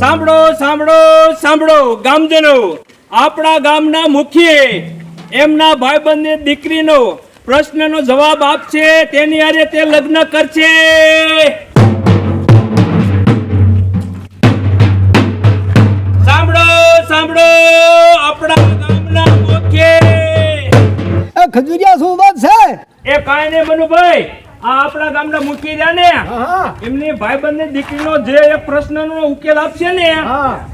સાંભળો સાંભળો સાંભળો ગામજનો. આપણા ગામના મુખીએ એમના ભાઈબંધની દીકરીનો પ્રશ્નનો જવાબ આપશે તેની આજે તે લગ્ન કરશે. સાંભળો સાંભળો આપણા ગામના મુખીએ. એ ખજુરિયા શું વાત છે? એ કાંઈ નહીં મનુભાઈ. આ આપણા ગામના મૂકી રહ્યા ને? એમની ભાઈ બંધની દીકરી દીકરીનો જે પ્રશ્ન પ્રશ્નનો ઉકેલ આપશે ને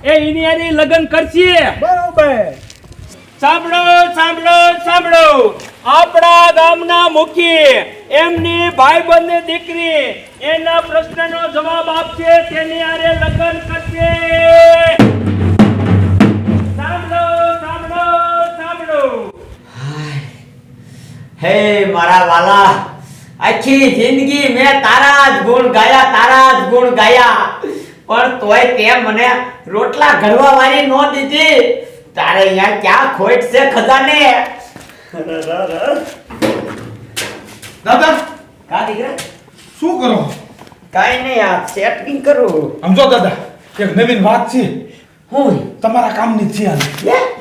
એ એની હારે લગ્ન કરશે. બરોબર. સાંભળો સાંભળો સાંભળો. આપણા ગામના મુખી એમની ભાઈબંધની દીકરી એના પ્રશ્નનો જવાબ આપશે તેની આરે લગ્ન કરશે. સાંભળો સાંભળો સાંભળો. હે મારા વાલા. આખી જિંદગી મેં તારા જ ગુણ ગાયા તારા જ ગુણ ગાયા. પણ તોય તે મને રોટલા ઘડવા વાળી નો દીધી. તારે અહીંયા ક્યાં ખોટ છે ખજાને? દાદા કા દીકરા? શું કરો? કાઈ નહીં આ સેટિંગ કરું. સમજો દાદા એક નવીન વાત છે. હું? તમારા કામની છે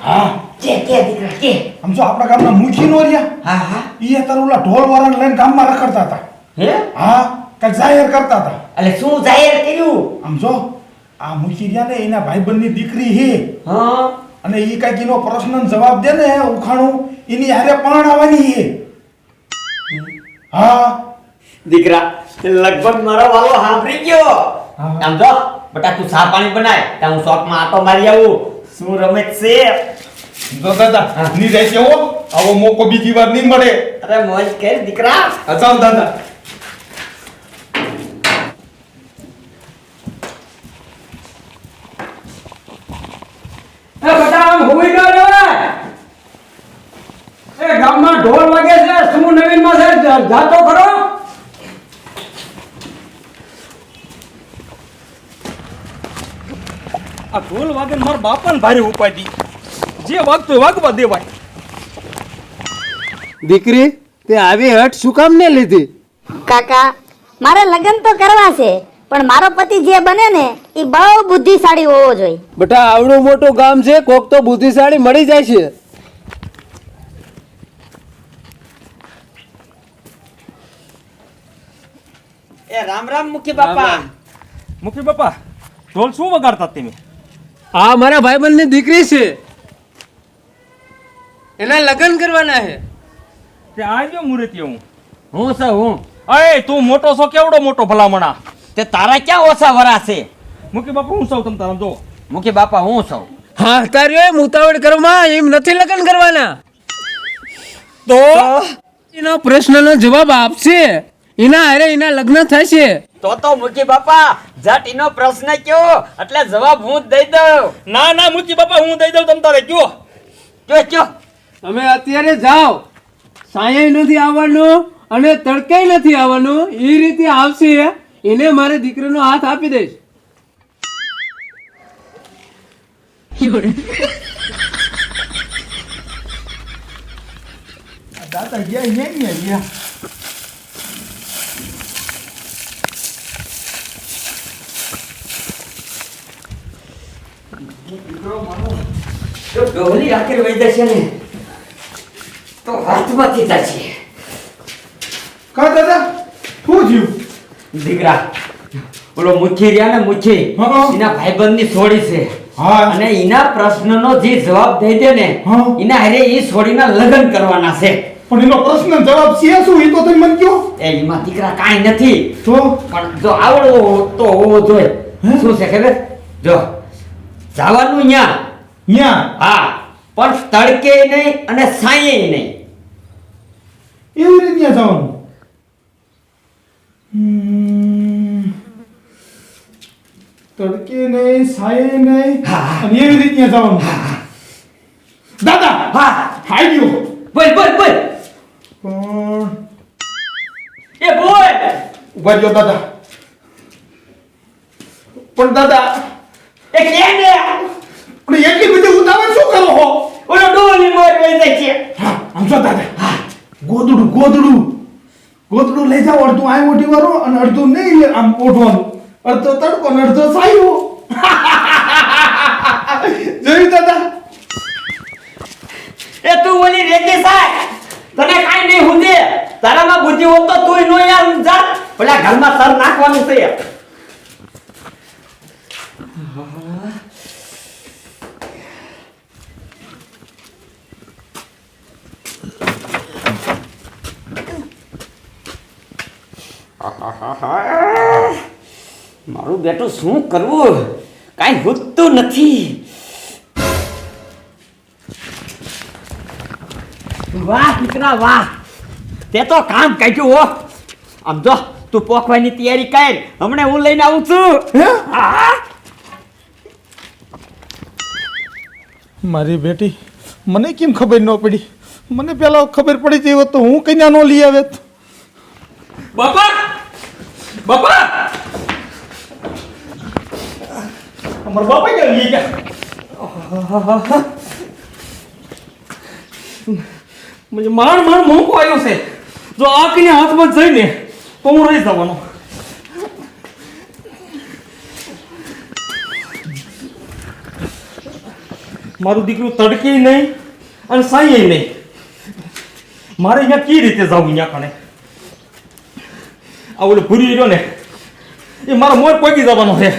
હા. કે કે દીકરા કે. સમજો આપણા ગામના મુખી નો રહ્યા. હા હા. ઈ અત્યારે ઓલા ઢોલ વાળાને લઈને ગામમાં રખડતા હતા. હે? હા કંઈક જાહેર કરતા હતા. એટલે શું જાહેર કર્યું? સમજો આ મુખી રહ્યા ને એના ભાઈબંધની દીકરી હે. હા. અને ઈ કંઈક એનો પ્રશ્ન જવાબ દે ને ઉખાણું એની હારે પરણાવવાની હે. હા. દીકરા લગભગ મારો વાલો સાંભળી ગયો. હા. આમ જો બટા તું સા પાણી બનાય ત્યાં હું શોખમાં આટો મારી આવું. શું રમે છે? જો દાદા ની જાય કેવો આવો મોકો બીજી વાર નહીં મળે. અરે મોજ કર દીકરા. અચાવ દાદા. એ બટા આમ હોઈ ગયો રે એ. ગામમાં ઢોલ વાગે છે શું નવીનમાં છે જાતો ખરો? આ ઢોલ વાગે મારા બાપાને ભારે ઉપાડી. જે વાગતું વાગવા દેવાય. દીકરી તે આવી હટ શું કામ ને લીધી? કાકા મારે લગ્ન તો કરવા છે પણ મારો પતિ જે બને ને એ બહુ બુદ્ધિશાળી હોવો જોઈએ. બેટા આવડું મોટું ગામ છે કોક તો બુદ્ધિશાળી મળી જાય છે. એ રામ રામ મુખી બાપા. મુખી બાપા ઢોલ શું વગાડતા તમે? આ મારા ભાઈબંધની દીકરી છે. એના લગ્ન કરવાના છે. તે આવ્યો મુરત હું. હું છે હું. અરે તું મોટો છો કેવડો મોટો ભલામણા? તે તારા ક્યાં ઓછા વરા છે? મુખી બાપા હું સૌ તમ તારા જો. મુખી બાપા હું સૌ હા તારે મુતાવડ કરવામાં એમ નથી લગ્ન કરવાના. તો એનો પ્રશ્નનો જવાબ આપશે. એના હારે એના લગ્ન થશે. તો તો મુખી બાપા જટ એનો પ્રશ્ન કયો? એટલે જવાબ હું જ દઈ દઉં. ના ના મુખી બાપા હું દઈ દઉં તમ તારે કયો કયો કયો તમે અત્યારે જાઓ. સાંયે નથી આવવાનું અને તડકે નથી આવવાનું. એ રીતે આવશે. એને મારે દીકરીનો હાથ આપી દઈશ. દાદા ગયા અહીંયા ગયા જો ડોલી આખર વહી જશે ને. તો હાથમાં કીધા છે કા દાદા? શું થયું દીકરા ઓલો મુઠ્ઠી રહ્યા ને મુઠ્ઠી. એના ભાઈબંધની છોડી છે. અને એના પ્રશ્નનો જે જવાબ દઈ દે ને એના હારે એ છોડીના લગ્ન કરવાના છે. પણ એનો પ્રશ્ન જવાબ છે શું? એ તો તમે મને કયો એ એમાં દીકરા કાંઈ નથી. તો? પણ જો આવડવો તો હોવો જોઈએ? શું છે ખબર? જો જવાનું ન્યા. ન્યા? હા. પણ તડકે નહીં અને સાંયે નહીં. એવી રીતે જવાનું. તડકે નહીં સાયે નહીં. અને એવી રીતે જવાનું દાદા હા. હાઈ ગયો. બોલ બોલ બોલ. પણ એ બોલ. ઊભા રહ્યો દાદા. પણ દાદા એ કે ને પણ એટલી બધી ઉતાવળ શું કરો હો? ઓલો ડોલી મોર વહી જાય છે. હા આમ જો દાદા. ગોદડું ગોદડું. ગોદડું લઈ જાઓ, અડધું આય મોટી વાળો અને અડધું નહીં આમ ઓઢવાનું. અડધો તડકો અને અડધો સાયો. જોયું દાદા? એ તું ઓલી રેતી સાય તને કાઈ નહીં હુંદે તારામાં બુદ્ધિ હોત તો તું નો યાર જા. પેલા ઘરમાં સર નાખવાનું છે. મારું બેટું શું કરવું? કાંઈ હોતું નથી. વાહ દીકરા વાહ. તે તો કામ કાઢ્યું હો. આમ જો તું પોખવાની તૈયારી કર. હમણાં હું લઈને આવું છું. મારી બેટી મને કેમ ખબર ન પડી? મને પેલા ખબર પડી જઈ હોત તો હું કન્યા નો લઈ આવે બાપા! બાપા! અમારા બાપા ક્યાં લઈ ગયા? મને માર માર મોકો આવ્યો છે. જો આ કને હાથમાં જઈને તો હું રહી જવાનો. મારું દીકરું તડકે નહીં અને સાંયે નહીં. મારે અહીંયા કઈ રીતે જવું અહીંયા કણે? આ ઓલો ભૂરી રહ્યો ને એ મારો મોર પગી જવાનો છે.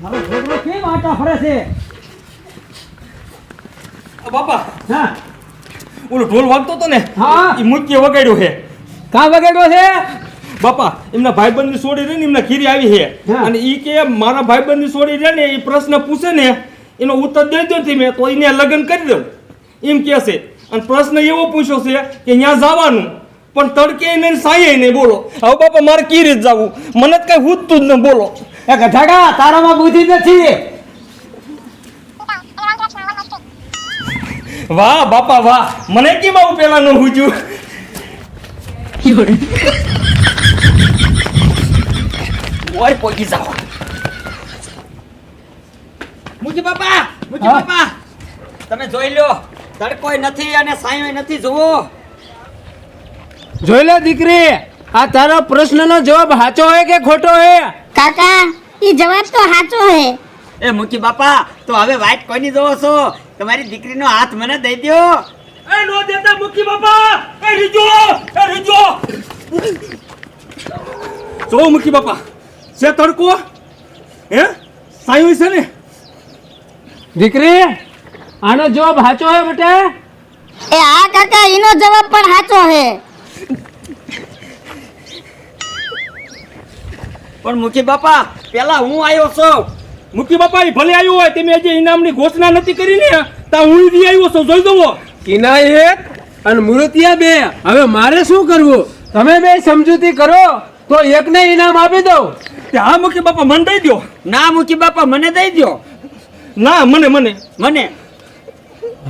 મારો છોકરો કેમ આટા ફરે છે? બાપા હા. ઓલો ઢોલ વાગતો તો ને હા. એ મુખ્ય વગાડ્યો છે. કાં વગાડ્યો છે? બાપા એમના ભાઈબંધની સોડી રહી ને એમના ખીરી આવી છે. અને ઈ કે મારા ભાઈબંધની સોડી રહે ને એ પ્રશ્ન પૂછે ને એનો ઉત્તર દઈ દો મેં તો એને લગ્ન કરી દઉં. એમ કેશે છે. અને પ્રશ્ન એવો પૂછ્યો છે કે ત્યાં જવાનું? પણ તડકે નહીં સાંયે નહીં બોલો. હવે બાપા મારે કી રીત જવું? મને જ કઈ હુજતું જ ન બોલો. એ ગધાડા તારામાં બુદ્ધિ નથી. વાહ બાપા વાહ. મને કેમ આવું પેલા ન હુજ્યું? ઓય પોગી જાઓ મુજી બાપા મુજી બાપા. તમે જોઈ લો તડકોય નથી અને સાંયોય નથી જુઓ. જોઈ લે દીકરી આ તારો પ્રશ્નનો જવાબ સાચો હોય કે ખોટો હે? કાકા ઈ જવાબ તો સાચો હે. એ મુકી બાપા તો હવે વાઈટ કોની જોવો છો? તમારી દીકરીનો હાથ મને દઈ દ્યો. એ નો દેતા મુકી બાપા. એ રીજો એ રીજો. જો મુકી બાપા. છે તડકો હે? સાયું છે ને? દીકરી આનો જવાબ સાચો હે બેટા એ આ કાકા એનો જવાબ પણ સાચો હે. પણ મુખી બાપા પેલા હું આવ્યો છું. મુખી બાપા એ ભલે આવ્યો હોય તમે હજી ઇનામની ઘોષણા નથી કરી ને તા હું ઈ આવ્યો છું જોઈ દઉં કિના એક અને મૂર્તિયા બે. હવે મારે શું કરવું? તમે બે સમજૂતી કરો તો એકને ઇનામ આપી દઉં. તે હા મૂકી બાપા મને દઈ દો ના મૂકી બાપા મને દઈ દો ના મને મને. મને.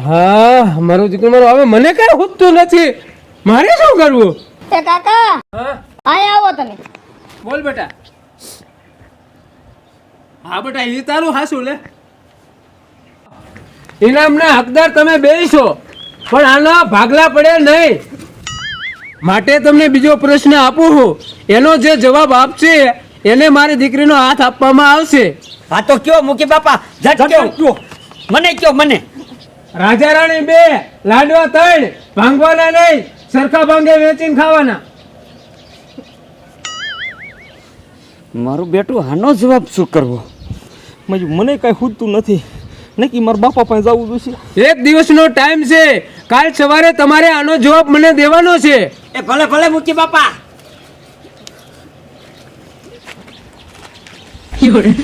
હા મારું દીકરું મારું હવે મને કઈ ખૂટતું નથી. મારે શું કરવું? એ કાકા હા? આવો તમે. બોલ બેટા. હા બેટા એ તારું હાસું લે. ઇનામના હકદાર તમે બે છો પણ આના ભાગલા પડે નહીં. માટે તમને બીજો પ્રશ્ન આપું છું એનો જે જવાબ આપશે એને મારી દીકરીનો હાથ આપવામાં આવશે. હા તો કયો મુકી બાપા? કયો? મને કયો મને? રાજા રાણી બે લાડવા ત્રણ ભાંગવાના નહીં સરખા ભાંગે વેચીને ખાવાના. મારું બેટું આનો જવાબ શું કરવો? મને કઈ ખૂટતું નથી. નક્કી મારા બાપા પાસે જવું જોઈશે એક દિવસનો ટાઈમ છે. કાલ સવારે તમારે આનો જવાબ મને દેવાનો છે. એ ભલે ભલે મૂકી બાપા. 夜。